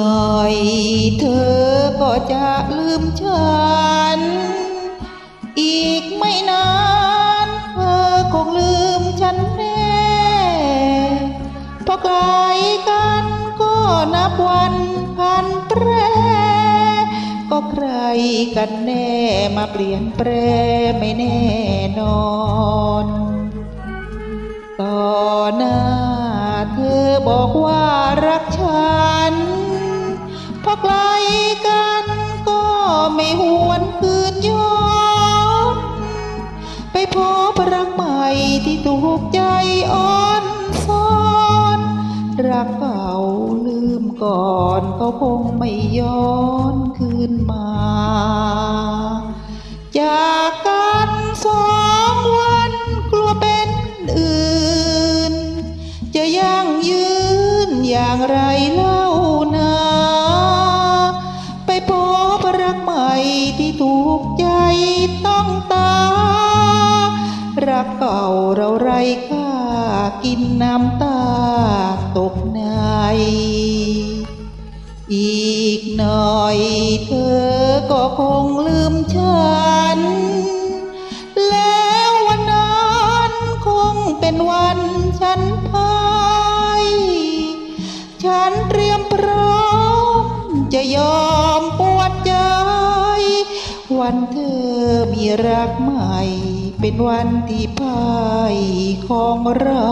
ใจเธอก็จะลืมฉัน อีกไม่นานเธอคงลืมฉันแน่พราะไกลกันก็นับวันพันแปรก็ใครกันแน่มาเปลี่ยนแปรไม่แน่นอนต่อหน้าเธอบอกว่ารักฉัน พอไกลกันก็ไม่หวนคืนย้อนไปพบรักใหม่ที่ถูกใจอ่อนซ้อน รักเก่าลืมก่อนก็คงไม่ย้อนคืนมา จากกันสองวันกลัวเป็นอื่น จะยั่งยืนอย่างไรเล่านา รักเก่าเราไรค่ากินน้ำตาตกในอีกหน่อยเธอก็คงลืมฉัน แล้ววันนั้นคงเป็นวัน มีรักใหม่ เป็นวันที่พายของเรา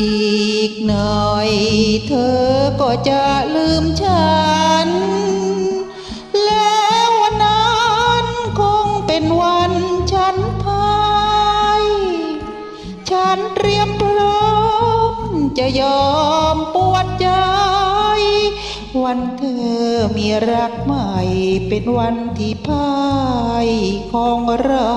อีกหน่อยเธอก็จะลืมฉัน แล้ววันนั้นคงเป็นวันฉันพายฉันเตรียมพร้อมจะยอมปวดใจ วันเธอมีรักใหม่เป็นวันที่พายของเรา